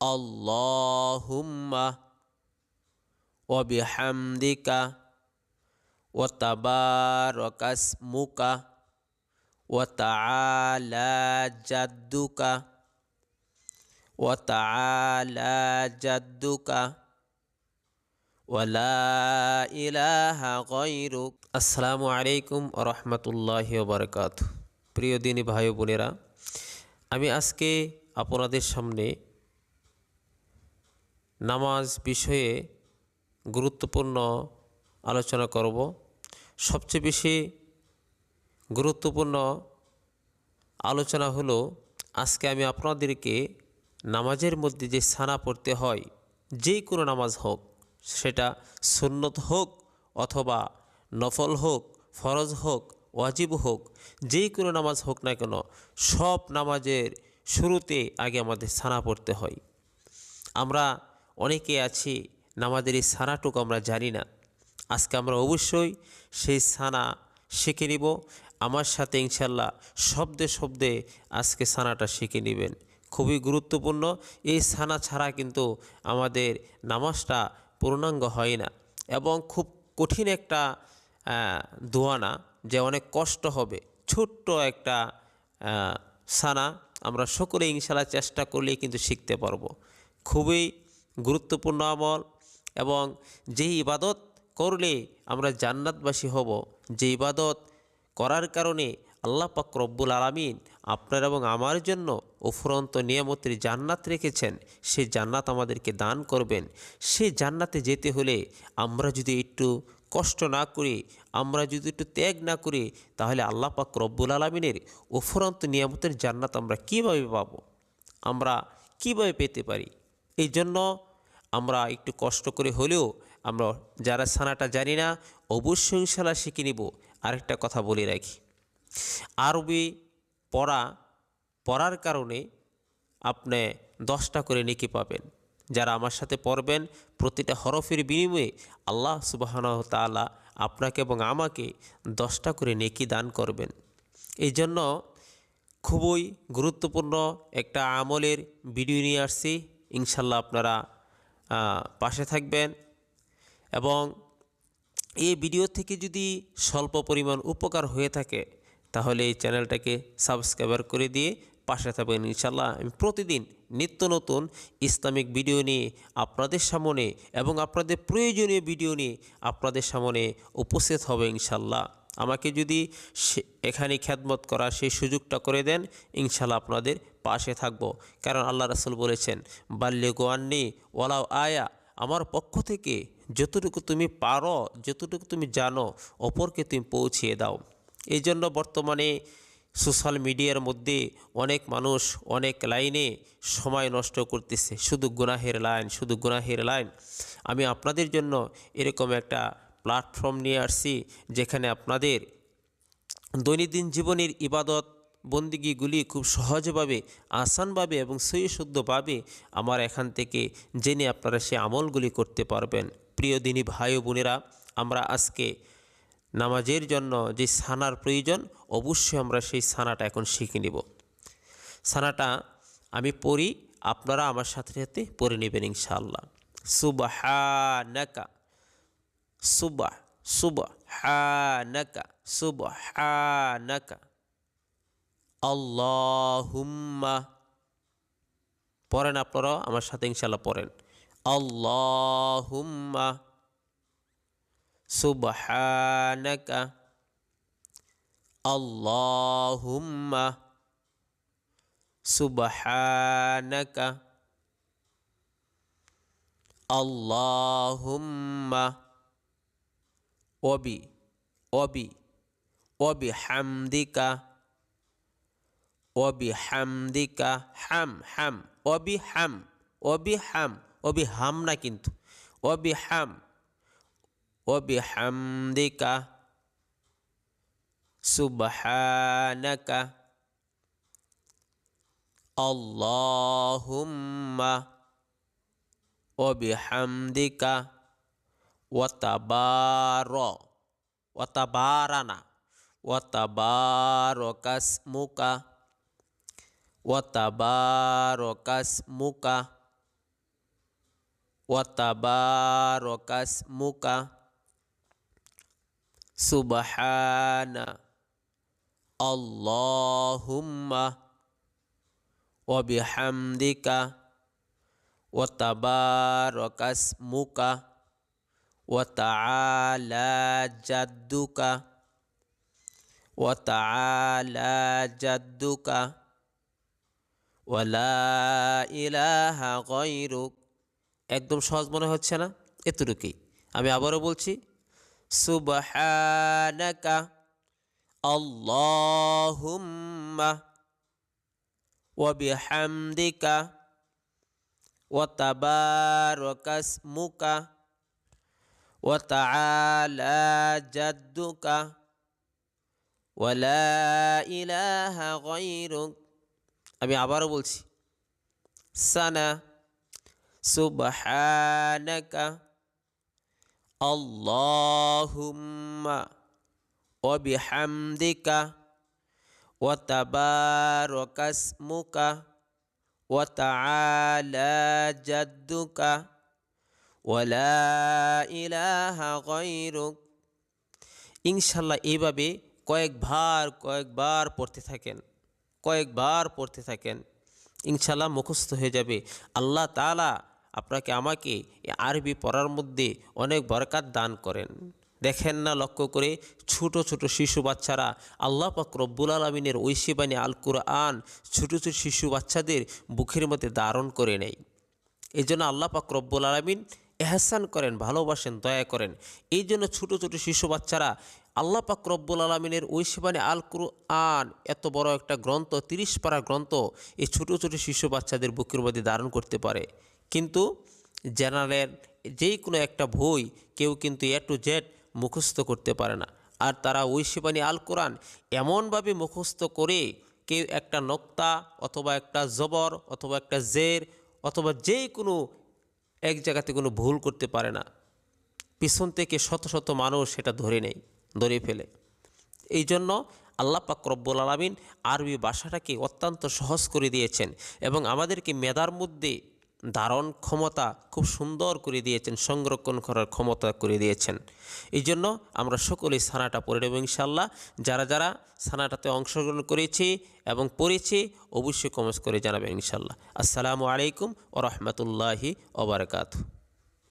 আল্লাহুম্মা ওয়াবিহামদিকা ওয়াতাবারকাসমুকা ওয়াতাআলা জাদ্দুকা ওয়াতাআলা জাদ্দুকা ওয়ালা ইলাহা গায়রুক আসসালামু আলাইকুম ওয়া রাহমাতুল্লাহি ওয়া বারাকাতুহু প্রিয় দিনী ভাই ও বোনেরা, আমি আজকে আপনাদের সামনে নামাজ বিষয়ে গুরুত্বপূর্ণ আলোচনা করব। সবচেয়ে বেশি গুরুত্বপূর্ণ আলোচনা হলো, আজকে আমি আপনাদেরকে নামাজের মধ্যে যে সানা পড়তে হয় যেই কোনো নামাজ হোক, সেটা সুন্নত হোক অথবা নফল হোক, ফরজ হোক, ওয়াজিব হোক যেই কোনো নামাজ হোক না কেন, সব নামাজের শুরুতে আগে আমাদের সানা পড়তে হয়। আমরা অনেকে আছে, নামাজের এই সানাটুকু আমরা জানি না। আজকে আমরা অবশ্যই সেই সানা শিখে নিব। আমার সাথে ইনশাল্লাহ শব্দে শব্দে আজকে সানাটা শিখে নেবেন। খুবই গুরুত্বপূর্ণ। এই সানা ছাড়া কিন্তু আমাদের নামাজটা পূর্ণাঙ্গ হয় না এবং খুব কঠিন একটা দোয়া না, যে অনেক কষ্ট হবে। ছোট্ট একটা সানা আমরা সকলে ইনশাল্লাহ চেষ্টা করলেই কিন্তু শিখতে পারব। খুবই গুরুত্বপূর্ণ আমল এবং যেই ইবাদত করলে আমরা জান্নাতবাসী হব যে ইবাদত করার কারণে আল্লাহ পাক রব্বুল আলমিন আপনার এবং আমার জন্য উপরন্ত নিয়ামতের জান্নাত রেখেছেন, সে জান্নাত আমাদেরকে দান করবেন। সে জান্নাতে যেতে হলে আমরা যদি একটু কষ্ট না করি, আমরা যদি একটু ত্যাগ না করি, তাহলে আল্লাহ পাক রব্বুল আলমিনের উপরন্ত নিয়ামতের জান্নাত আমরা কীভাবে পাব? আমরা কীভাবে পেতে পারি? এই জন্য আমরা একটু কষ্ট করে হলেও আমরা যারা সানাটা জানি না, অবশ্যই ইনশাল্লাহ শিখে নিব। আরেকটা কথা বলে রাখি। আরবি পড়া, পড়ার কারণে আপনি দশটা করে নেকি পাবেন। যারা আমার সাথে পড়বেন, প্রতিটা হরফের বিনিময়ে আল্লাহ সুবাহন তালা আপনাকে এবং আমাকে দশটা করে নেকি দান করবেন। এই জন্য খুবই গুরুত্বপূর্ণ একটা আমলের ভিডিও নিয়ে আসছি। ইনশাল্লাহ আপনারা পাশে থাকবেন এবং এই ভিডিও থেকে যদি স্বল্প পরিমাণ উপকার হয়ে থাকে, তাহলে এই চ্যানেলটাকে সাবস্ক্রাইবার করে দিয়ে পাশে থাকবেন। ইনশাল্লাহ আমি প্রতিদিন নিত্য নতুন ইসলামিক ভিডিও নিয়ে আপনাদের সামনে এবং আপনাদের প্রয়োজনীয় ভিডিও নিয়ে আপনাদের সামনে উপস্থিত হবে ইনশাল্লাহ আমাকে যদি এখানে খ্যাদমত করা সেই সুযোগটা করে দেন ইনশাল্লাহ আপনাদের পাশে থাকব। কারণ আল্লাহ রাসুল বলেছেন বাল্যে গোয়ান্নি ওলাও আয়া, আমার পক্ষ থেকে যতটুকু তুমি পারো, যতটুকু তুমি জানো, অপরকে তুমি পৌঁছিয়ে দাও। এই জন্য বর্তমানে সোশ্যাল মিডিয়ার মধ্যে অনেক মানুষ অনেক লাইনে সময় নষ্ট করতেছে। শুধু গুনাহের লাইন, শুধু গুনাহের লাইন। আমি আপনাদের জন্য এরকম একটা প্ল্যাটফর্ম নিয়ে আসছি, যেখানে আপনাদের দৈনন্দিন জীবনের ইবাদত বন্দিগিগুলি খুব সহজভাবে, আসানভাবে এবং সহিশুদ্ধভাবে আমার এখান থেকে জেনে আপনারা সে আমলগুলি করতে পারবেন। প্রিয় দিনী ভাই বোনেরা, আমরা আজকে নামাজের জন্য যে সানার প্রয়োজন, অবশ্যই আমরা সেই সানাটা এখন শিখে নিব। সানাটা আমি পড়ি, আপনারা আমার সাথে সাথে পড়ে নেবেন ইনশাআল্লাহ। সুবাহানাকা, সুবাহ, সুবহানাকা সুবহানাকা। আল্লাহুম্মা পড়েন আপনারা, আমার সাথে ইনশাল্লাহ পড়েন। আল্লাহুম্মা সুবহানাকা. আল্লাহুম্মা সুবহানাকা. আল্লাহুম্মা ওবি ওবি ওবি হামদিকা ওবি হামদিকা হাম হাম ওবি হাম ওবি হাম ওবি হাম না কিন্তু ওবি হাম ওবি হামদিকা সুবহানাকা আল্লাহুম্মা ওবিহামদিকা ওয়াতাবার ওয়াতাবারানা ওয়াতাবারকাসমুকা ওয়াতাবারকাসমুকা ওয়াতাবারকাসমুকা সুবহানা আল্লাহুম্মা ওয়াবিহামদিকা ওয়াতাবারকাসমুকা ওয়াতাআলা জাদ্দুকা ওয়াতাআলা জাদ্দুকা ওয়ালা ইলাহা গয়রুক। একদম সহজ মনে হচ্ছে না? এতটুকুই। আমি আবারও বলছি, সুবহানাকা আল্লাহুম্মা ওয়া বিহামদিকা ওয়া তাবারাকাসমুকা ওয়া তাআলা জাদ্দুকা ওয়ালা ইলাহা গয়রুক। আমি আবারও বলছি, সানা সুবহানাকা আল্লাহুম্মা ওয়া বিহামদিকা ওয়া তাবারাকাসমুকা ওয়া তাআলা জাদ্দুকা ওয়ালা ইলাহা গয়রুক। ইনশাল্লাহ এইভাবে কয়েকবার কয়েকবার পড়তে থাকেন। কয়েকবার পড়তে থাকেন ইনশাল্লাহ মুখস্থ হয়ে যাবে। আল্লাহ তালা আপনাকে আমাকে আরবি পড়ার মধ্যে অনেক বরকাত দান করেন। দেখেন না লক্ষ্য করে ছোট ছোট শিশু বাচ্চারা আল্লাহ পাক রব্বুল আলমিনের ঐশিবানী আল কুরআন ছোটো ছোটো শিশু বাচ্চাদের বুকের মধ্যে ধারণ করে নেয়। এই জন্য আল্লাহ পাক রব্বুল আলমিন এহসান করেন, ভালোবাসেন, দয়া করেন। এই জন্য ছোটো ছোটো শিশু বাচ্চারা আল্লাহ পাক রব্বুল আলমিনের ঐশিবানী আল কুরআন এত বড় একটা গ্রন্থ, তিরিশ পারা গ্রন্থ এই ছোটো ছোটো শিশু বাচ্চাদের বুকের মধ্যে ধারণ করতে পারে। কিন্তু জেনারেল যেই কোনো একটা বই কেউ কিন্তু এ টু জেড মুখস্থ করতে পারে না। আর তারা ঐশিবানী আল কোরআন এমনভাবে মুখস্থ করে কেউ একটা নক্তা অথবা একটা জবর অথবা একটা জের অথবা যেই কোনো এক জায়গাতে কোনো ভুল করতে পারে না। পিছন থেকে শত শত মানুষ সেটা ধরে নেয়। ধরে ফেলে। এই জন্য আল্লাহ পাক রব্বুল আলমিন আরবি ভাষাটাকে অত্যন্ত সহজ করে দিয়েছেন এবং আমাদেরকে মেধার মধ্যে ধারণ ক্ষমতা খুব সুন্দর করে দিয়েছেন, সংরক্ষণ করার ক্ষমতা করে দিয়েছেন। এই জন্য আমরা সকলেই সানাটা পড়ে নেব ইনশাল্লাহ যারা যারা সানাটাতে অংশগ্রহণ করেছি এবং পড়েছি অবশ্যই কমেন্টস করে জানাবেন ইনশাল্লাহ আসসালামু আলাইকুম ও রহমতুল্লাহি ওবরাকাতু